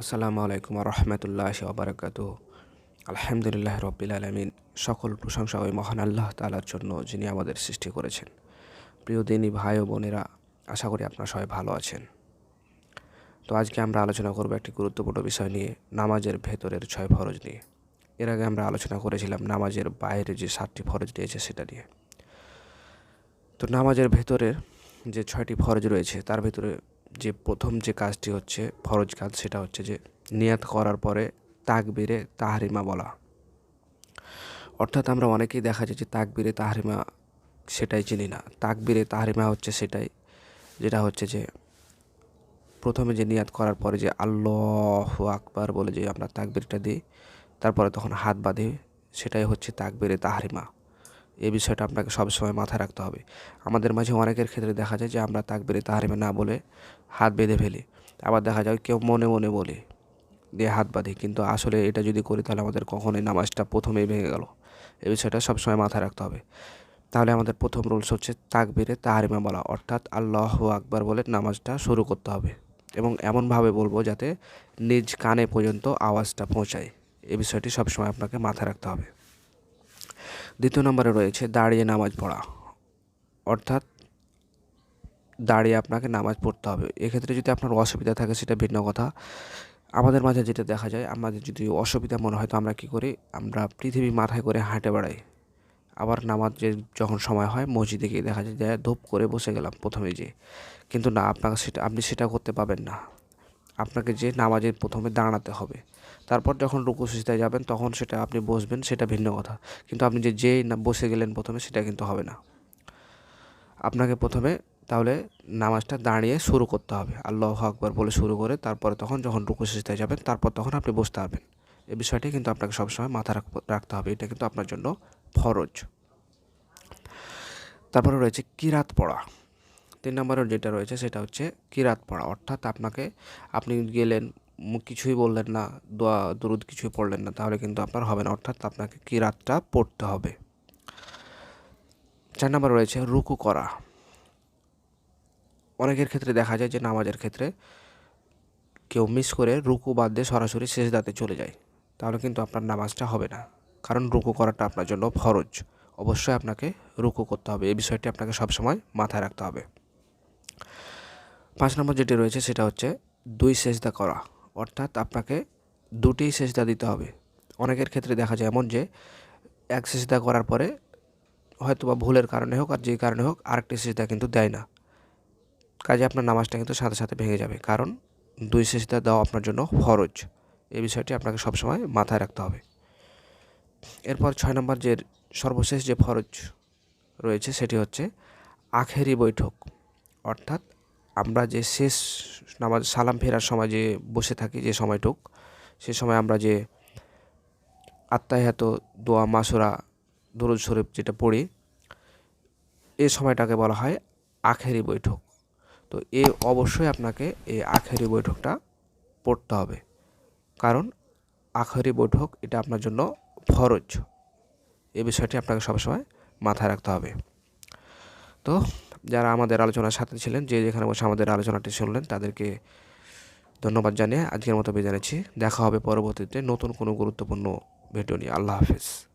আসসালামু আলাইকুম রহমতুল্লাহ ওবরাকাত আলহামদুলিল্লাহ রব্বিল আলমিন। সকল প্রশংসা ওই মহান আল্লাহ তালার জন্য যিনি আমাদের সৃষ্টি করেছেন। প্রিয় দিনী ভাই ও বোনেরা, আশা করি আপনারা সবাই ভালো আছেন। তো আজকে আমরা আলোচনা করব একটি গুরুত্বপূর্ণ বিষয় নিয়ে, নামাজের ভেতরের ছয় ফরজ নিয়ে। এর আগে আমরা আলোচনা করেছিলাম নামাজের বাইরে যে সাতটি ফরজ রয়েছে সেটা নিয়ে। তো নামাজের ভেতরের যে ছয়টি ফরজ রয়েছে, তার ভেতরে যে প্রথম যে কাজটি হচ্ছে, ফরজ কাজ সেটা হচ্ছে যে নিয়াত করার পরে তাকবিরে তাহারিমা বলা। অর্থাৎ আমরা অনেকেই দেখা যায় যে তাকবিরে তাহারিমা সেটাই চিনি না। তাকবিরে তাহারিমা হচ্ছে সেটাই, যেটা হচ্ছে যে প্রথমে যে নিয়াত করার পরে যে আল্লাহ আকবার বলে যে আমরা তাকবিরটা দিই, তারপরে তখন হাত বাঁধি, সেটাই হচ্ছে তাকবিরে তাহারিমা। এই বিষয়টা আপনাকে সবসময় মাথায় রাখতে হবে। আমাদের মাঝে অনেকের ক্ষেত্রে দেখা যায় যে আমরা তাকবিরে তাহারিমা না বলে হাত বেঁধে ফেলি। আবার দেখা যায় কেউ মনে মনে বলে দিয়ে হাত বাঁধি। কিন্তু আসলে এটা যদি করি তাহলে আমাদের কখনোই নামাজটা প্রথমেই ভেঙে গেল। এই বিষয়টা সবসময় মাথায় রাখতে হবে। তাহলে আমাদের প্রথম রুলস হচ্ছে তাকবিরে তাহারিমা বলা। অর্থাৎ আল্লাহ আকবার বলে নামাজটা শুরু করতে হবে। এবং এমনভাবে বলব যাতে নিজ কানে পর্যন্ত আওয়াজটা পৌঁছায়। এই বিষয়টি সবসময় আপনাকে মাথায় রাখতে হবে। দ্বিতীয় নম্বরে রয়েছে দাঁড়িয়ে নামাজ পড়া। অর্থাৎ দাঁড়িয়ে আপনাকে নামাজ পড়তে হবে। এক্ষেত্রে যদি আপনার অসুবিধা থাকে সেটা ভিন্ন কথা। আমাদের মাঝে যেটা দেখা যায়, আমাদের যদি অসুবিধা মনে হয় তো আমরা কী করি? আমরা পৃথিবী মাথায় করে হাঁটে বেড়াই। আবার নামাজের যখন সময় হয়, মসজিদে গিয়ে দেখা যায় যে ধূপ করে বসে গেলাম প্রথমে যে। কিন্তু না, আপনাকে সেটা, আপনি সেটা করতে পাবেন না। আপনাকে যে নামাজের প্রথমে দাঁড়াতে হবে তারপর যখন রুকু সিজদায় যাবেন, তখন সেটা আপনি বসবেন, সেটা ভিন্ন কথা। কিন্তু আপনি যে, যেই না, বসে গেলেন প্রথমে, সেটা কিন্তু হবে না। আপনাকে প্রথমে তাহলে নামাজটা দাঁড়িয়ে শুরু করতে হবে। আল্লাহ আকবর বলে শুরু করে, তারপরে তখন যখন রুকু সিজদায় যাবেন, তারপর তখন আপনি বসতে হবেন এই বিষয়টি কিন্তু আপনাকে সবসময় মাথা রাখতে হবে। এটা কিন্তু আপনার জন্য ফরজ। তারপরে রয়েছে কিরাত পড়া। তিন নম্বরের যেটা রয়েছে, সেটা হচ্ছে কিরাত পড়া। অর্থাৎ আপনাকে, আপনি গেলেন কিছুই বললেন না, দোয়া, দরুদ কিছুই পড়লেন না, তাহলে কিন্তু আপনার হবে না, অর্থাৎ আপনাকে কি রাতটা পড়তে হবে? চার নম্বর রয়েছে, রুকু করা। অনেকের ক্ষেত্রে দেখা যায় যে নামাজের ক্ষেত্রে কেউ মিস করে রুকু বাদ দিয়ে সরাসরি শেষ দাঁতে চলে যায়, তাহলে কিন্তু আপনার নামাজটা হবে না, কারণ রুকু করাটা আপনার জন্য ফরজ। অবশ্যই আপনাকে রুকু করতে হবে এই বিষয়টি আপনাকে সবসময় মাথায় রাখতে হবে। পাঁচ নম্বর যেটি রয়েছে, সেটা হচ্ছে দুই সেজদা করা। অর্থাৎ আপনাকে দুটি সেজদা দিতে হবে। অনেকের ক্ষেত্রে দেখা যায় এমন যে, এক সেজদা করার পরে হয়তো বা ভুলের কারণে হোক আর যে কারণে হোক আরেকটি সেজদা কিন্তু দেয় না। কাজে আপনার নামাজটা কিন্তু সাথে সাথে ভেঙে যাবে। কারণ দুই সেজদা দেওয়া আপনার জন্য ফরজ। এই বিষয়টি আপনাকে সবসময় মাথায় রাখতে হবে। এরপর ছয় নম্বর যে সর্বশেষ যে ফরজ রয়েছে সেটি হচ্ছে আখেরি বৈঠক। অর্থাৎ আমরা যে শেষ নামাজ, সালাম ফেরার সময় যে বসে থাকি, যে সময়টুক, সে সময় আমরা যে আত্মাহাত দোয়া, মাসুরা, দরুদ শরীফ যেটা পড়ি, এ সময়টাকে বলা হয় আখেরি বৈঠক। তো এ অবশ্যই আপনাকে এই আখেরি বৈঠকটা পড়তে হবে। কারণ আখেরি বৈঠক এটা আপনার জন্য ফরজ। এ বিষয়টি আপনাকে সবসময় মাথায় রাখতে হবে। তো যারা আমাদের আলোচনার সাথে ছিলেন, যে যেখানে বসে আমাদের আলোচনাটি শুনলেন, তাদেরকে ধন্যবাদ জানিয়ে আজকের মতো বিদায় নিচ্ছি। দেখা হবে পরবর্তীতে নতুন কোনো গুরুত্বপূর্ণ ভিডিও নিয়ে। আল্লাহ হাফিজ।